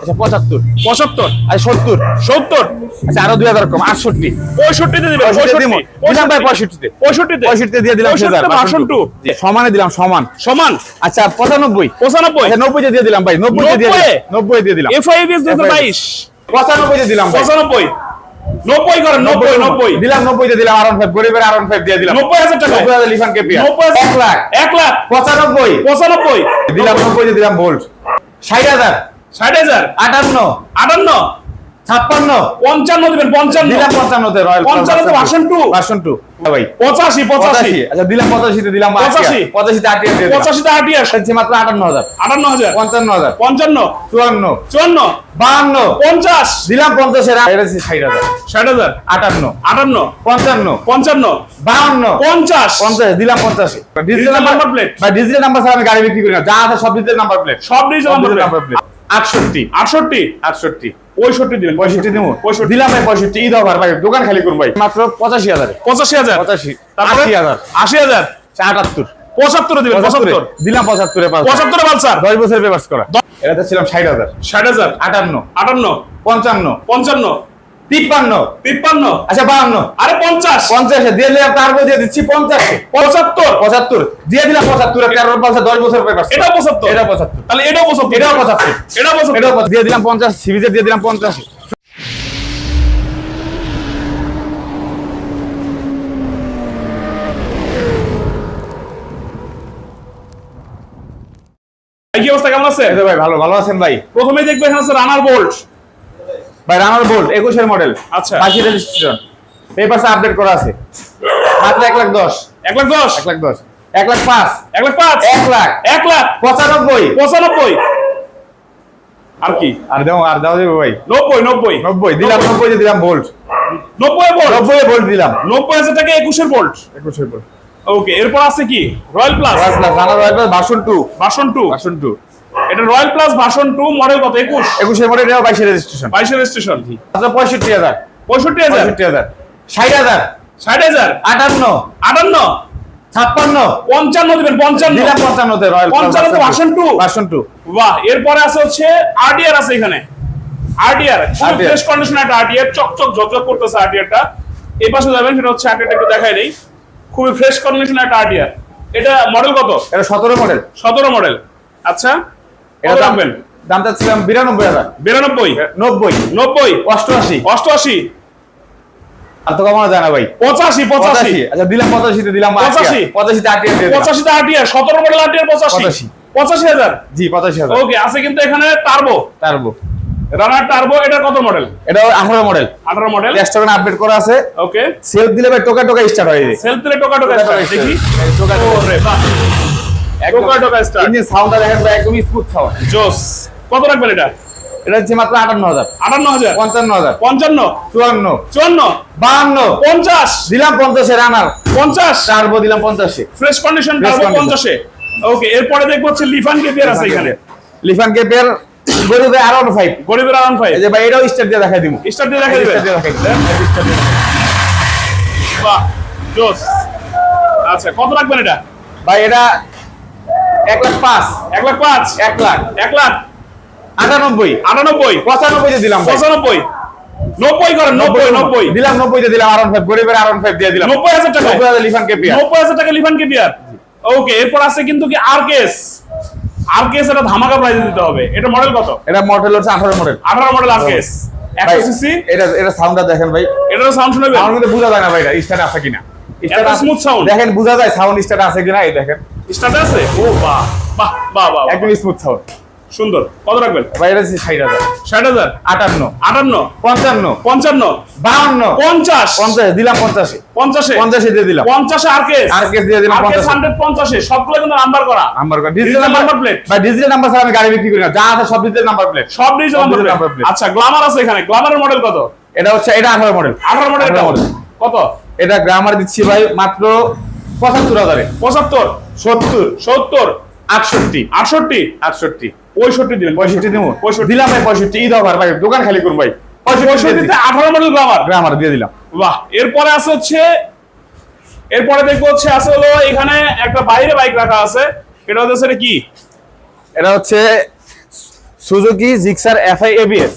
আচ্ছা পঁচাত্তর। পঁচাত্তর। আচ্ছা সত্তর। সত্তর। আচ্ছা আরও দুই হাজার কম আটষট্টি। পঁয়ষট্টিতে দিবেন পঁয়ষট্টি। দিলাম দিলাম ভাই পঁয়ষট্টিতে। পঁয়ষট্টিতে। পঁয়ষট্টিতে দিয়ে দিলাম পঁয়ষট্টি সেজার, ভার্সন টু জি, সমানে দিলাম সমান। সমান। আচ্ছা পঁচানব্বই। পঁচানব্বই। আচ্ছা নব্বইতে দিয়ে দিলাম ভাই নব্বইতে দিয়ে দিলাম। নব্বই দিয়ে দিলাম। এফআইবিএস দুই হাজার বাইশ। পঁচানব্বইতে দিলাম পঁচানব্বই। নব্বই করেন নব্বই নব্বই দিলাম নব্বইতে দিলাম আরন ফাইভ গরিবের আরন ফাইভ দিয়ে দিলাম। নব্বই হাজার টাকা নব্বই হাজার লিফান কেপিয়া। নব্বই এক লাখ। এক লাখ। পঁচানব্বই। পঁচানব্বই। দিলাম নব্বইতে দিলাম ভোল্ট ষাট হাজার। ষাট হাজার? আটান্ন। আটান্ন? ছাপ্পান্ন। পঞ্চান্ন দিবেন পঞ্চান্ন। দিলাম পঞ্চান্নতে রয়্যাল পঞ্চান্নতে version two? Version two. ভাই। পঁচাশি পঁচাশি। আচ্ছা দিলাম পঁচাশিতে দিলাম পঁচাশি? পঁচাশিতে দিয়ে দিলাম পঁচাশিতে আটিয়াস হচ্ছে মাত্র আটান্ন হাজার। আটান্ন হাজার। পঞ্চান্ন হাজার। পঞ্চান্ন। চুয়ান্ন। চুয়ান্ন। বাহান্ন। পঞ্চাশ। দিলাম পঞ্চাশের ষাট হাজার। ষাট হাজার। আটান্ন। আটান্ন। পঞ্চান্ন। পঞ্চান্ন। বাহান্ন। পঞ্চাশ। পঞ্চাশ দিলাম পঞ্চাশি। ডিজিটাল নাম্বার number বা ডিজিটাল নাম্বার আমি গাড়ি বিক্রি করি না। যা আছে সব ডিজিটাল নাম্বার প্লেট সব ডিজিটাল নাম্বার প্লেট আটষট্টি। আটষট্টি? আটষট্টি। পঁয়ষট্টি দিবেন পঁয়ষট্টি দিব। পঁয়ষট্টি। দিলাম ভাই পঁয়ষট্টি ঈদ হবার ভাই দোকান খালি করুন ভাই। মাত্র পঁচাশি হাজার। পঁচাশি হাজার? পঁচাশি। আশি হাজার। আশি হাজার? আটাত্তর। পঁচাত্তরে দিবেন পঁচাত্তরে। দিলাম পঁচাত্তরে পাঁচ পঁচাত্তরে পালসার? দশ বছরের পেপার করা এটাতে ছিলাম ষাট হাজার। ষাট হাজার? আটান্ন। আটান্ন। পঞ্চান্ন। পঞ্চান্ন। তিপ্পান্ন। তিপ্পান্ন। আচ্ছা বাহান্ন। আরে পঞ্চাশ। পঞ্চাশে দিয়ে দিলাম তারপর দিয়ে দিচ্ছি? পঞ্চাশে পঁচাত্তর। পঁচাত্তর। দিয়ে দিলাম পঁচাত্তর তেরো পাঁচশো দশ বছর পেপার্স এটাও পঁচাত্তর। এটা পঁচাত্তর। তাহলে এটাও পঁচাত্তর। এটাও পঁচাত্তর। এটাও পঁচাত্তর। এটাও দিয়ে দিলাম পঞ্চাশ সিরিজে দিয়ে দিলাম পঞ্চাশে। কি অবস্থা? কেমন আছে? ভাই ভালো। ভালো আছেন ভাই? প্রথমে দেখবে এখানে আছে রানার বোল্ট ভাই রানার বোল্ট একুশের মডেল আচ্ছা। বাকি রেজিস্ট্রেশন পেপারস আপডেট করা আছে। মাত্র এক লাখ দশ। এক লাখ দশ? এক লাখ দশ। এক লাখ পাঁচ। এক লাখ পাঁচ? এক লাখ। এক লাখ? পঁচানব্বই। পঁচানব্বই? আর কি? আর দাও আর দাও দেবো ভাই। নব্বই নব্বই? নব্বই দিলাম নব্বই। দিলাম ভোল্ট নব্বই বোল্ট নব্বই ভোল্ট দিলাম। নব্বই হাজার টাকা একুশের বোল্ট একুশের ভোল্ট ওকে এরপর আছে কি? Royal plus royal plus runner royal plus version two version two version two এটা royal plus version two model কত? একুশ? একুশের মডেল এটা বাইশের রেজিস্ট্রেশন বাইশের স্টেশন মাত্র পঁয়ষট্টি হাজার। পঁয়ষট্টি হাজার? পঁয়ষট্টি হাজার। ষাট হাজার। ষাট হাজার? আটান্ন। আটান্ন? ছাপ্পান্ন। পঞ্চান্ন দিবেন পঞ্চান্ন। দিলাম পঞ্চান্নতে রয়্যাল? ভার্সন টু বাহ এরপরে আছে হচ্ছে আরডিআর আছে এখানে। আরডিআর খুব ফ্রেশ কন্ডিশন একটা আরডিআর চকচক ঝকঝক করতেছে আরডিআরটা এই পাশে যাবেন সেটা হচ্ছে আরডিআরটা একটু দেখাই নেই খুবই ফ্রেশ কন্ডিশন একটা আরডিআর এটা মডেল কত? এটা সতেরো মডেল সতেরো মডেল আচ্ছা এটা রাখবেন? দাম চাচ্ছিলাম বিরানব্বই হাজার। বিরানব্বই? নব্বই। নব্বই? অষ্টআশি। অষ্টআশি? আর তো কমানো যায় না ভাই। পঁচাশি পঁচাশি। আচ্ছা দিলাম পঁচাশিতে দিলাম পঁচাশি? পঁচাশিতে আটিয়া দিয়ে দিলাম। পঁচাশিতে আরডিআর সতেরো মডেল আরডিআর পঁচাশি। পঁচাশি। হাজার? জি পঁচাশি হাজার। ওকে আছে কিন্তু এখানে টার্বো টার্বো রানার টার্বো এটা কত মডেল? এটা আঠারো মডেল। আঠারো মডেল? টেস্টন আপডেট করা আছে। ওকে সেলফ দিলে ভাই টোকা টোকা স্টার্ট হয়ে। যায় সেলফ দিলে টোকা টোকা টোকা দেখি। টোকা টোকা ইঞ্জিন সাউন্ডটা দেখেন ভাই একদম স্মুথ সাউন্ড জোস। কত রাখবেন এটা? এটা হচ্ছে মাত্র আটান্ন হাজার। আটান্ন হাজার? পঞ্চান্ন হাজার। পঞ্চান্ন? চুয়ান্ন। চুয়ান্ন? বাহান্ন। পঞ্চাশ? দিলাম পঞ্চাশে রানার পঞ্চাশ? টার্বো দিলাম পঞ্চাশে। ফ্রেশ কন্ডিশন টার্বো পঞ্চাশে। ওকে এরপরে দেখব হচ্ছে লিফান কেপিয়ার আছে এখানে। লিফান কেপের গরুকে আরও ফাইভ গরিবের ফাইভ যে ভাই এটাও স্টার্ট দিয়ে দেখাই দিব? স্টার্ট দিবেন দিয়ে দেখাই দিব। বাহ জোস। আচ্ছা কত রাখবেন এটা? ভাই এটা এক লাখ পাঁচ। এক লাখ পাঁচ। এক লাখ। এক লাখ। আটানব্বই। আটানব্বই। দিলাম পঁচানব্বই। নব্বই করেন নব্বই নব্বই। দিলাম নব্বই দিলাম আরন ফাইভ গরিবের আরন ফাইভ দিয়ে দিলাম। নব্বই হাজার টাকা। নব্বই হাজার লিফান কেপিয়া নব্বই হাজার টাকা লিফান কেপিয়ার ওকে এরপর আছে কিন্তু কি আর কেস আর কেস এটা ধামাকা প্রাইজে দিতে হবে। এটা মডেল কত? এটা মডেল হচ্ছে আঠারো মডেল আঠারো মডেল আর কেস ভাই একশো সিসি এটা এটা সাউন্ডটা দেখেন ভাই। এটারও সাউন্ড শুনবেন সাউন্ড কিন্তু বোঝা যায় না ভাই এটা স্টার্ট আছে কিনা। এত আছে- দেখেন বোঝা যায় সাউন্ড স্টার্ট আছে কিনা এই দেখেন। স্টার্ট আছে? ও বাহ বাহ বাহ বাহ একদম স্মুথ সাউন্ড সুন্দর। কত রাখবেন? ভাই এটা ষাট হাজার। ষাট হাজার? আটান্ন। আটান্ন? পঞ্চান্ন। পঞ্চান্ন? বাহান্ন। পঞ্চাশ? পঞ্চাশ দিলাম পঞ্চাশে। পঞ্চাশে? পঞ্চাশে দিয়ে দিলাম। পঞ্চাশে আর কেস আর কেস দিয়ে দিলাম পঞ্চাশে? হান্ড্রেড পঞ্চাশে? সবগুলো কিন্তু নাম্বার করা। Number Digital digital number? Plate ভাই ডিজিটাল নাম্বার ছাড়া আমি গাড়ি বিক্রি করি না। যা আছে সব ডিজিটাল নাম্বার প্লেট সব ডিজিটাল নাম্বার plate। আচ্ছা গ্লামার আছে এখানে। গ্লামারের মডেল কত? এটা হচ্ছে এটা আঠারো মডেল আঠারো মডেল। কত? এটা গ্রামার দিচ্ছি ভাই মাত্র পঁচাত্তর হাজারে। পঁচাত্তর সত্তর সত্তর আটষট্টি। আটষট্টি আটষট্টি। পঁয়ষট্টি দিবেন। পঁয়ষট্টি দিব পঁয়ষট্টি। দিলাম ভাই পঁয়ষট্টি ঈদ হবার ভাই দোকান খালি করুন ভাই। পঁয়ষট্টিতে আঠারো মডেল গ্লামার গ্রামার দিয়ে দিলাম। বাহ এরপরে আছে হচ্ছে এরপরে দেখব হচ্ছে আছে হলো এখানে একটা বাইরে বাইক রাখা আছে। এটা হচ্ছে এটা কি? এটা হচ্ছে Suzuki Gixxer FI ABS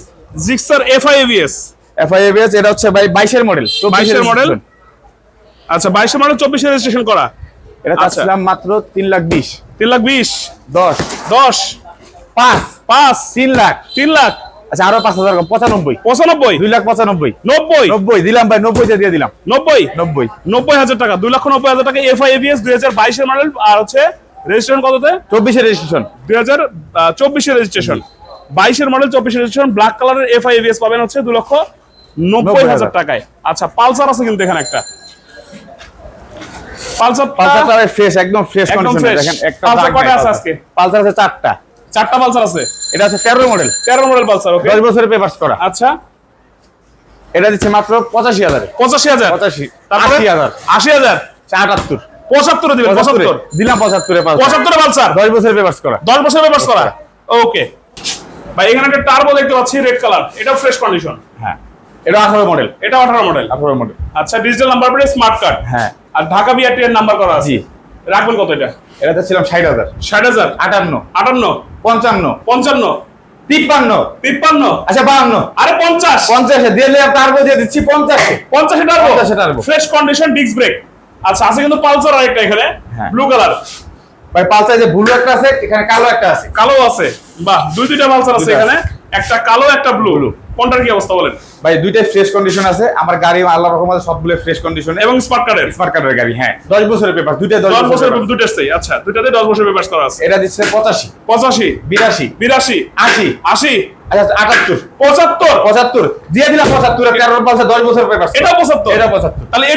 Gixxer FI AVS FI ABS এটা হচ্ছে ভাই বাইশের মডেল 22 মডেল? আচ্ছা বাইশে মডেল চব্বিশে রেজিস্ট্রেশন করা। এটা আচ্ছা। চাচ্ছিলাম মাত্র তিন লাখ বিশ। তিন লাখ বিশ? দশ। দশ। পাঁচ। পাঁচ। তিন লাখ। তিন লাখ। আচ্ছা আরও পাঁচ হাজার পঁচানব্বই। পঁচানব্বই। দুই লাখ পঁচানব্বই। নব্বই। নব্বই দিলাম ভাই নব্বইতে দিয়ে দিলাম। নব্বই? নব্বই। নব্বই হাজার টাকা দুই লক্ষ নব্বই হাজার টাকা এফআই এভিএস দুই হাজার বাইশের মডেল আর হচ্ছে রেজিস্ট্রেশন কততে? চব্বিশে রেজিস্ট্রেশন দুই হাজার চব্বিশের রেজিস্ট্রেশন বাইশের মডেল চব্বিশের রেজিস্ট্রেশন ব্ল্যাক কালারের এফআই এভিএস পাবেন হচ্ছে দু লক্ষ নব্বই হাজার। টাকায়। আচ্ছা পালসার আছে কিন্তু এখানে একটা। পালসার পালসারটা ফ্রেশ একদম ফ্রেশ দেখেন একটা পালসার দাগ আছে আজকে? পালসার আছে চারটা। চারটা পালসার আছে? এটা হচ্ছে তেরো মডেল তেরো মডেল পালসার ওকে দশ বছরের পেপার্স করা। আচ্ছা। এটা দিচ্ছে মাত্র দিবেন পালসার। পালসার? বছরের পেপার্স করা। ওকে ভাই এখানে একটা টার্বো দেখতে পাচ্ছি রেড কালার এটা ফ্রেশ কন্ডিশন হ্যাঁ। এটা আঠারো মডেল এটা আঠারো মডেল আঠারো মডেল আচ্ছা digital number plate smart card হ্যাঁ। আর ঢাকা বিআরটি এর নাম্বার করা আছে। রাখবেন কত এটা? এটা ছিলাম ষাট হাজার। ষাট হাজার? আটান্ন। আটান্ন? পঞ্চান্ন। পঞ্চান্ন? তিপ্পান্ন। তিপ্পান্ন? আচ্ছা বাহান্ন। আরে পঞ্চাশ। পঞ্চাশে দিলাম তারপর দিয়ে দিচ্ছি পঞ্চাশে। পঞ্চাশে Turbo 50 Turbo. Fresh condition disc brake আচ্ছা আছে কিন্তু পালসার আরেকটা এখানে। হ্যাঁ। ব্লু কালার ভাই পালসার যে ব্লু একটা আছে এখানে কালো একটা আছে। কালো আছে। বাহ দুই দুইটা পালসার আছে এখানে। একটা কালো একটা ব্লু কোনটার কি অবস্থা বলেন? ভাই দুইটাই ফ্রেশ কন্ডিশন আছে। আমার গাড়ি আল্লাহ রহমতে সবগুলো ফ্রেশ কন্ডিশনে এবং স্মার্ট কার্ডের স্মার্ট কার্ডের গাড়ি হ্যাঁ। দশ বছরের পেপার দুইটাই দশ দশ বছর বছরের দুটাতেই আচ্ছা দুটাতে দশ বছর পেপার করা আছে। এটা দিচ্ছে আচ্ছা দিয়ে দিলাম বছর পেপার এটা তাহলে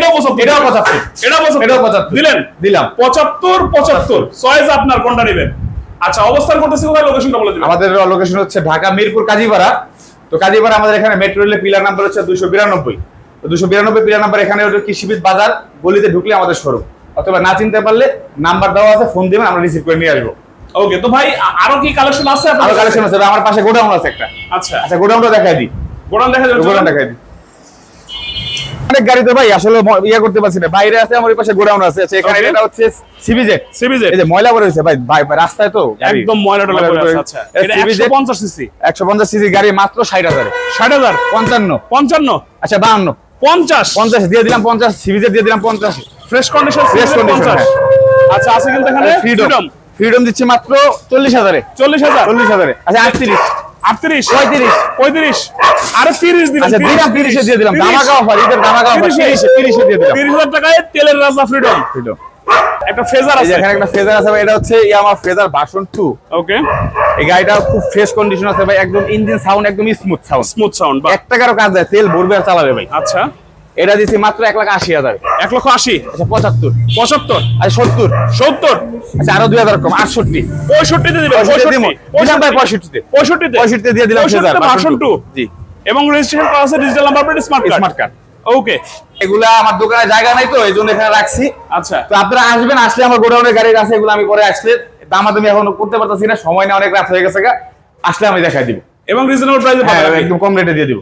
দিলেন? দিলাম। পঁচাত্তর পঁচাত্তর। চয়েস আপনার কোনটা নেবেন? আচ্ছা অবস্থান করতেছি কোথায়? লোকেশনটা বলে দিবেন। আমাদের লোকেশন হচ্ছে ঢাকা মিরপুর কাজীপাড়া। তো কাজীপাড়া আমাদের এখানে মেট্রো রেলের পিলার নাম্বার হচ্ছে দুশো বিরানব্বই। তো দুশো বিরানব্বই পিলার নাম্বার এখানে হচ্ছে কৃষিবিদ বাজার গলিতে ঢুকলে আমাদের শোরুম অথবা না চিনতে পারলে নাম্বার দেওয়া আছে ফোন দিবেন আমরা রিসিভ করে নিয়ে আসব। ওকে তো ভাই আরও কি কালেকশন আছে আরও কালেকশন আছে আমার পাশে গোডাউন আছে একটা। আচ্ছা। আচ্ছা গোডাউনটা দেখাই দিই। গোডাউন দেখা দিই গোডাউন দেখাই দিই। অনেক গাড়িতে ভাই আসলে ইয়ে করতে পারছি না। বাইরে আছে আমার পাশে গোডাউন আছে। আচ্ছা এখানে. এটা হচ্ছে সিবিজেড সিবিজে এই যে ময়লা পড়ে রয়েছে ভাই রাস্তায় তো? একদম ময়লা টলা পড়ে আছে আচ্ছা। এটা 150 সিসি একশো পঞ্চাশ সিসি গাড়ি মাত্র ষাট হাজারে। 60000 পঞ্চান্ন। 55 আচ্ছা বাহান্ন। 50 পঞ্চাশ দিয়ে দিলাম পঞ্চাশ সিবিজে দিয়ে দিলাম পঞ্চাশ। ফ্রেশ কন্ডিশন condition, হ্যাঁ। আচ্ছা আছে কিন্তু এখানে ফ্রিডম ফ্রিডম দিচ্ছি মাত্র চল্লিশ হাজারে। 40000 চল্লিশ হাজারে। আচ্ছা আটত্রিশ। 38 পঁয়ত্রিশ। 35 আর 30 দিবেন আচ্ছা দিলাম তিরিশে দিয়ে দিলাম। ধামাকা অফার ঈদের ধামাকা অফার তিরিশে। তিরিশে দিয়ে দিলাম। 30000 টাকায় তেলের রাজা ফ্রিডম ফ্রিডম একটা ফেজার আছে। এখানে একটা ফেজার আছে ভাই, এটা হচ্ছে ফেজার ভার্সন ওকে এই গাড়িটা খুব ফ্রেশ কন্ডিশন আছে ভাই একদম ইঞ্জিন সাউন্ড একদম স্মুথ সাউন্ড স্মুথ সাউন্ড বা এক টাকারও কাজ দেয় তেল ভরবে আর চালাবে ভাই। আচ্ছা। এটা দিচ্ছি মাত্র এক লাখ আশি হাজার। এক লক্ষ আশি? আচ্ছা পঁচাত্তর। পঁচাত্তর? আচ্ছা সত্তর। সত্তর? আচ্ছা আরও দুই হাজার কম আটষট্টি। পঁয়ষট্টিতে দিবো। দিলাম ভাই পঁয়ষট্টিতে। পঁয়ষট্টিতে? পঁয়ষট্টিতে দিয়ে দিলাম ভার্সন টু জি। এবং রেজিস্ট্রেশন করা আছে digital number plate smart card smart card okay এগুলা আমার দোকানে জায়গা নাই তো এই জন্য এখানে রাখছি। আচ্ছা। তো আপনারা আসবেন আসলে আমার গোডাউনের গাড়ি আছে এগুলো আমি পরে আসলে দামাদামি এখন করতে পারতেছি না সময় না অনেক রাত হয়ে গেছে আসলে আমি দেখাই দিব। এবং রিজনেবল প্রাইসে হ্যাঁ একদম কম রেটে দিয়ে দিব।